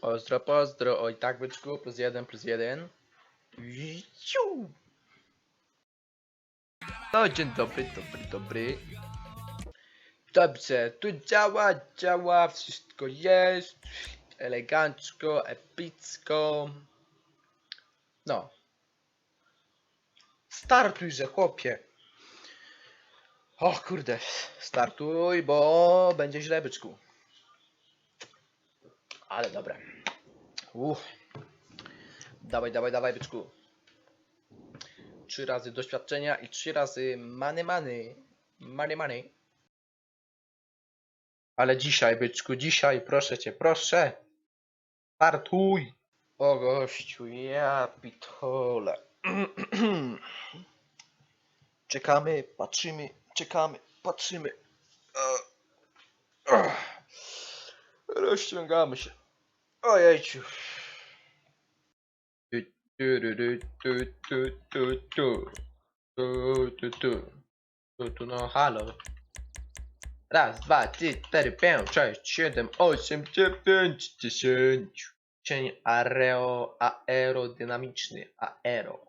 Pozdro, pozdro. Oj, tak byczku, plus jeden, plus jeden. Ciu. No, dzień dobry, dobry, dobry. Dobrze, tu działa, działa, wszystko jest. Elegancko, epicko. No. Startujże, chłopie. O kurde, startuj, bo będzie źle, byczku. Ale dobre. Uff. Dawaj, dawaj, dawaj, byczku. Trzy razy doświadczenia i trzy razy many, many. Many, many. Ale dzisiaj, byczku, dzisiaj, proszę cię, proszę. Startuj. O gościu, ja pitole. Czekamy, patrzymy, czekamy, patrzymy. Rozciągamy się. Ojejciu. Tu, tu, tu, tu, tu, tu. Tu, tu, tu. Tu, tu, no halo. Raz, dwa, trzy, cztery, pięć, sześć, siedem, osiem, dziewięć, dziesięć. Cień areo, aerodynamiczny, aero.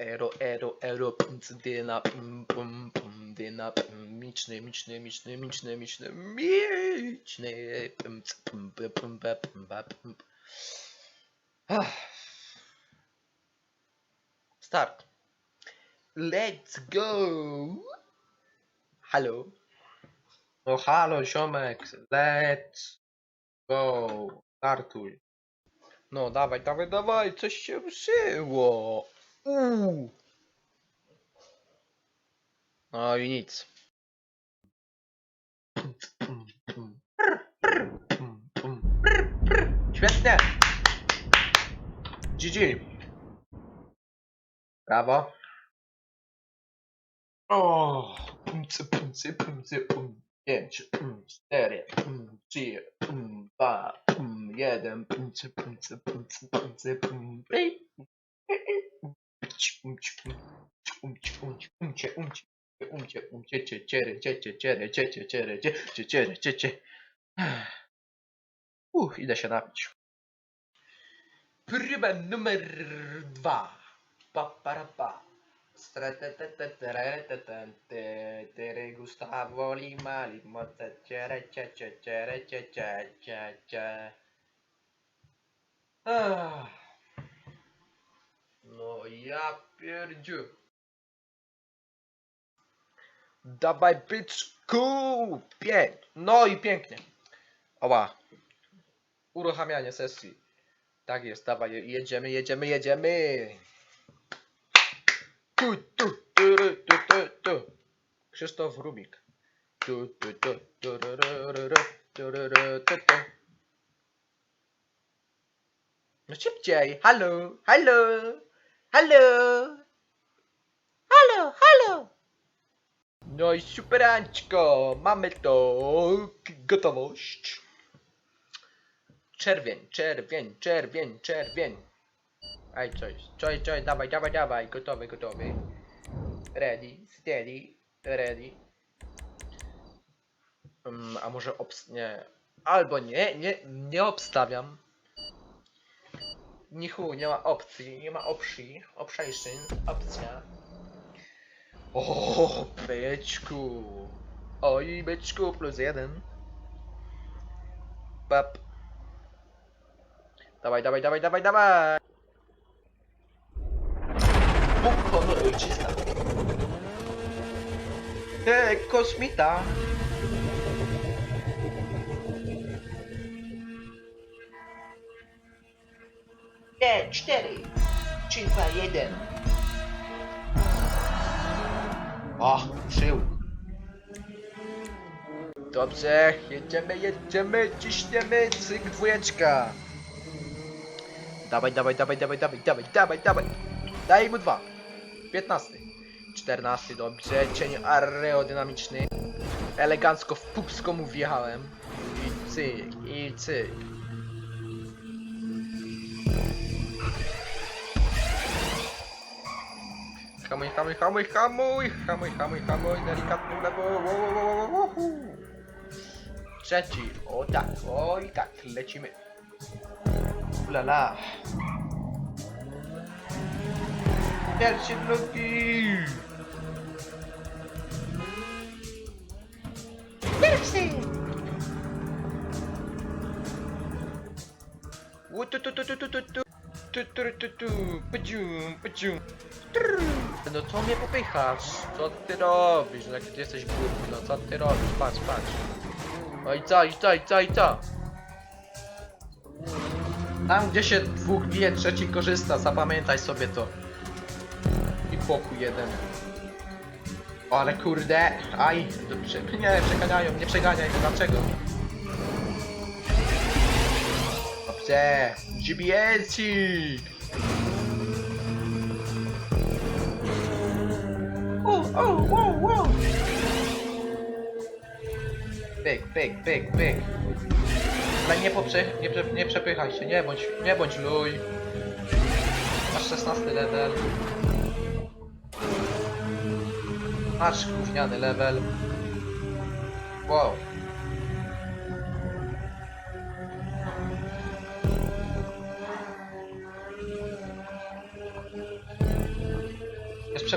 Aero, aero, aero, pumc, dyna, pum, pum, pum, dyna, pum, miczny, miczny, miczny, miczny, miczny, miczny, pumc, pum, pum, pum, pum, pum. Ah. Start. Let's go. Halo. No halo, ziomek. Let's go. Startuj. No dawaj, dawaj, dawaj. Coś się ruszyło. Uuu. No i nic. Świetnie. GG. Brawo. O, pumcy, pumcy, pumcy, pum. Pięć, pum, cztery, pum, trzy, pum, dwa, pum, jeden, pumcy, pumcy, pumcy, pumcy, pum, ce cere, ce ce cere, ce ce cere, ce ce cere, ce ce. Uh, idę się napić. Próba numer dwa. Pa, para, pa. Tere Gustavo Lima, limo, ce cere, ce ce cere, ce ce ce ce. Ah. No ja pierdziu. Dawaj byczku! Pięk! No i pięknie. Oła. Uruchamianie sesji. Tak jest, dawaj, jedziemy, jedziemy, jedziemy. Tu, tu, tu, ru, tu, tu, tu. Krzysztof Rubik. Tu, tu, tu, tu, ru, ru, ru, ru, tu, ru, ru, tu, tu. No szybciej. Halo, halo, halo. Halo, halo. No i superancko. Mamy to. Gotowość. Czerwień, czerwień, czerwień, czerwień. Aj, coś, coś, coś, dawaj, dawaj, dawaj, gotowy, gotowy. Ready, steady, ready. Um, a może obs... nie. Albo nie, nie, nie obstawiam. Nichu, nie ma opcji, nie ma opcji, option, opcja. O, byczku. Oj, byczku, plus jeden. Pap. Dawaj, dawaj, dawaj, dawaj, dawaj. Bóg honor ojczyzna. Te, kosmita. Jeden. O, przył. Dobrze, jedziemy, jedziemy, ciśniemy, cyk, dwójeczka. Dawaj, dawaj, dawaj, dawaj, dawaj, dawaj, dawaj, dawaj. Daj mu dwa. 15. 14, dobrze. Cień aerodynamiczny. Elegancko w pupsko mu wjechałem. I cyk, i cyk. Hamuj, hamuj, hamuj, hamuj, hamuj, hamuj, hamuj, delikatnie w lewo, wo, wo, wo, wo, wo. Trzeci, o tak, o i tak, lecimy. Ulala. Pierwszy, drugi. Pierwszy. U, No co mnie popychasz? Co ty robisz? No Jak ty jesteś głupi, no co ty robisz? Patrz, patrz. No i co, i co, i co, i co? Tam gdzie się dwóch bije, trzeci korzysta, zapamiętaj sobie to. I pokój jeden. O, ale kurde, aj, nie, przeganiają, nie przeganiaj, dlaczego? Dobrze, GBS-cik! O, o, wow, wow! Pyk, pyk, pyk, pyk. Ale nie, poprze, nie, prze, nie przepychaj się, nie bądź, nie bądź luj. Masz 16 level. Masz gówniany level. Wow.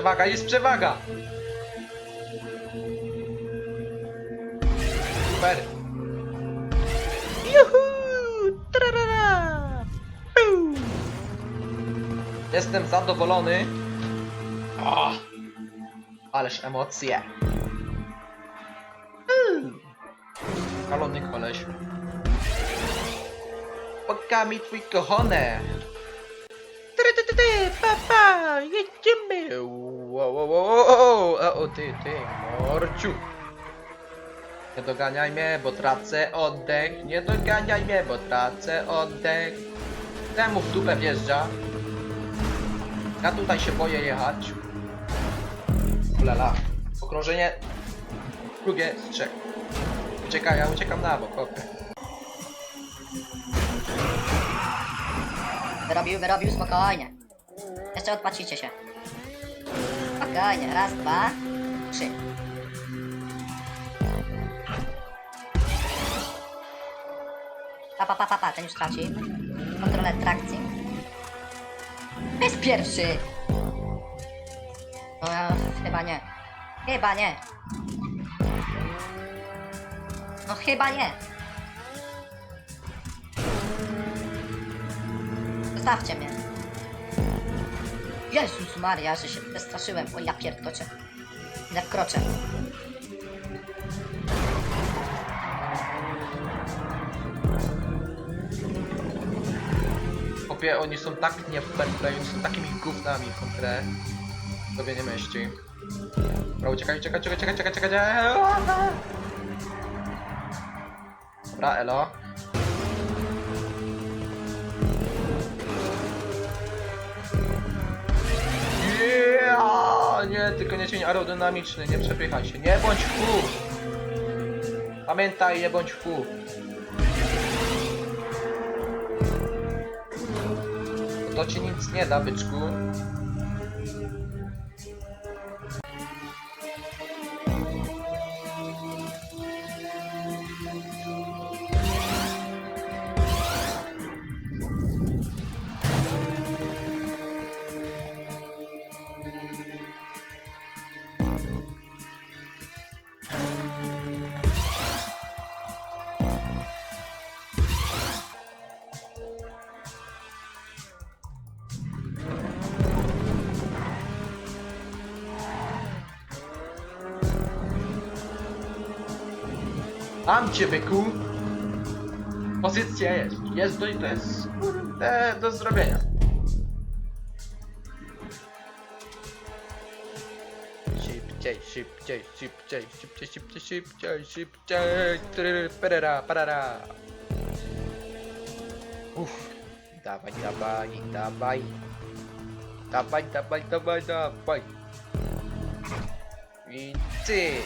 Przewaga, jest przewaga! Super! Juhu! Trarara! Piu! Jestem zadowolony. O! Ależ emocje. Szalony koleś. Poka mi twój kohone. Ty, ty, ty, ty, pa, pa, jedziemy. Wow, wow, wow. O, o, ty, ty, morciu. Nie doganiaj mnie, bo tracę oddech. Nie doganiaj mnie, bo tracę oddech. Temu w dupę wjeżdża. Ja tutaj się boję jechać. Ulala. Okrążenie. Drugie z trzech. Uciekaj, ja uciekam na bok, okej. Wyrobił, wyrobił, spokojnie. Jeszcze odpatrzycie się. Spokojnie, raz, dwa, trzy. Pa, pa, pa, pa, ten już traci. Kontrolę trakcji. Jest pierwszy! No, chyba nie. Chyba nie. No chyba nie. Zostawcie mnie. Jezus Maria, że się przestraszyłem. O ja pierdkoczę. Ile wkroczę. Opie, oni są tak nie fair playu, są takimi gównami w grę. Sobie nie mieści. Dobra, uciekaj, uciekaj, uciekaj, uciekaj, uciekaj, uciekaj. Dobra, elo. Nie, tylko nie cień aerodynamiczny, nie przepychaj się. Nie bądź kół. Pamiętaj, nie bądź kół. To ci nic nie da, byczku. Mam cię, byku! Pozycja jest. Jest do, to jest do zrobienia. Szybciej, szybciej, szybciej, szybciej, szybciej, szybciej, szybciej, Trrr, parara, parara. Uff, dawaj, dawaj, dawaj. Dawaj, dawaj, dawaj, dawaj. I cyk.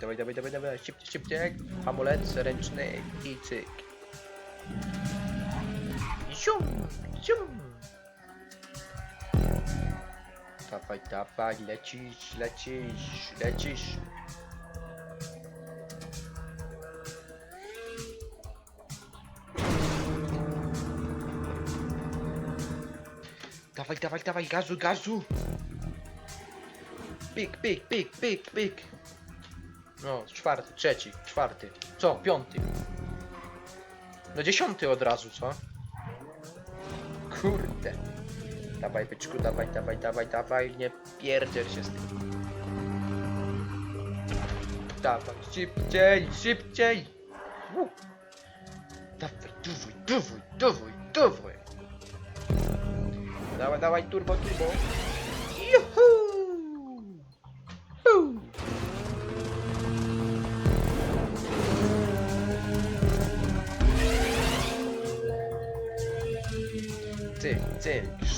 Dawaj, dawaj, dawaj, dawaj, szybciej, szybciej. Amulet ręczny i cyk. I Zium, zium. Dawaj, dawaj, lecisz, lecisz, lecisz. Dawaj, dawaj, dawaj, gazu, gazu! Pik, pik, pik, pik, pik! No, czwarty, trzeci, czwarty. Co, piąty? No dziesiąty od razu, co? Kurde. Dawaj, byczku, dawaj, dawaj, dawaj, dawaj, nie pierdziel się z tym. Dawaj, szybciej, szybciej! U. Dawaj, dawaj, dawaj, dawaj, dawaj! Dawaj, dawaj, turbo, turbo!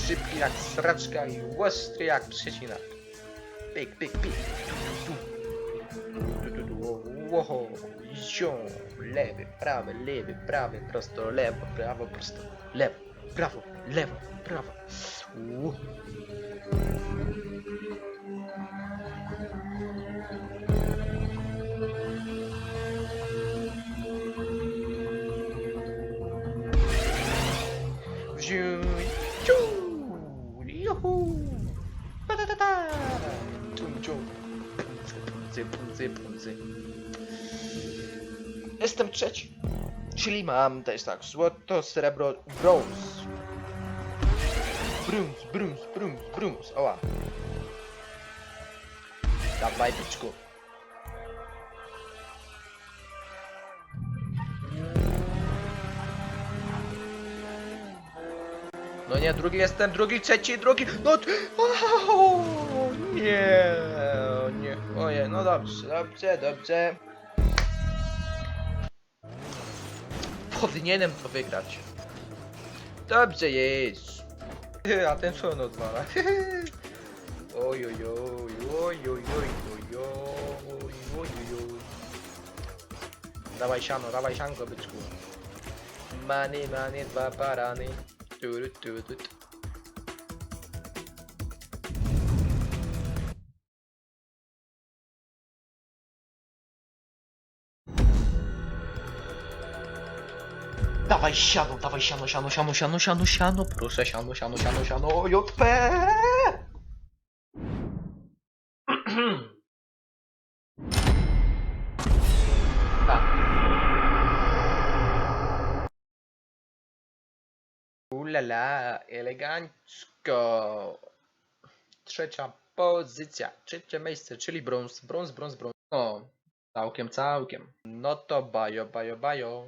Szybki jak sraczka i ostry jak tu, tu, tu, o, Łoho, ziom, lewy, prawy, lewy, prawy, prosto, lewo, prawo, prosto, lewo, prawo, lewo, prawo. U. puncy, puncy, puncy. Jestem trzeci, czyli mam też tak, złoto, srebro, brąz. Brąz, brąz, brąz, brąz, oła. Dawaj, byczku. No nie, drugi jestem, drugi, trzeci, drugi, no t- o, nie, oje, no dobrze, dobrze, dobrze. Powinienem to wygrać. Dobrze jest. A ten co on odwala? Oj, oj, oj, oj, oj, oj, oj, oj, oj, oj. Dawaj siano, dawaj sianko, byczku. Many, many, dwa barany. Tu, tu, tu, tu. Siano, dawaj siano, siano, siano, siano, siano, siano, proszę siano, siano, siano, siano, JP! Ulala, elegancko. Trzecia pozycja, trzecie miejsce, czyli brąz, brąz, brąz, brąz. O, całkiem, całkiem. No to bajo, bajo, bajo.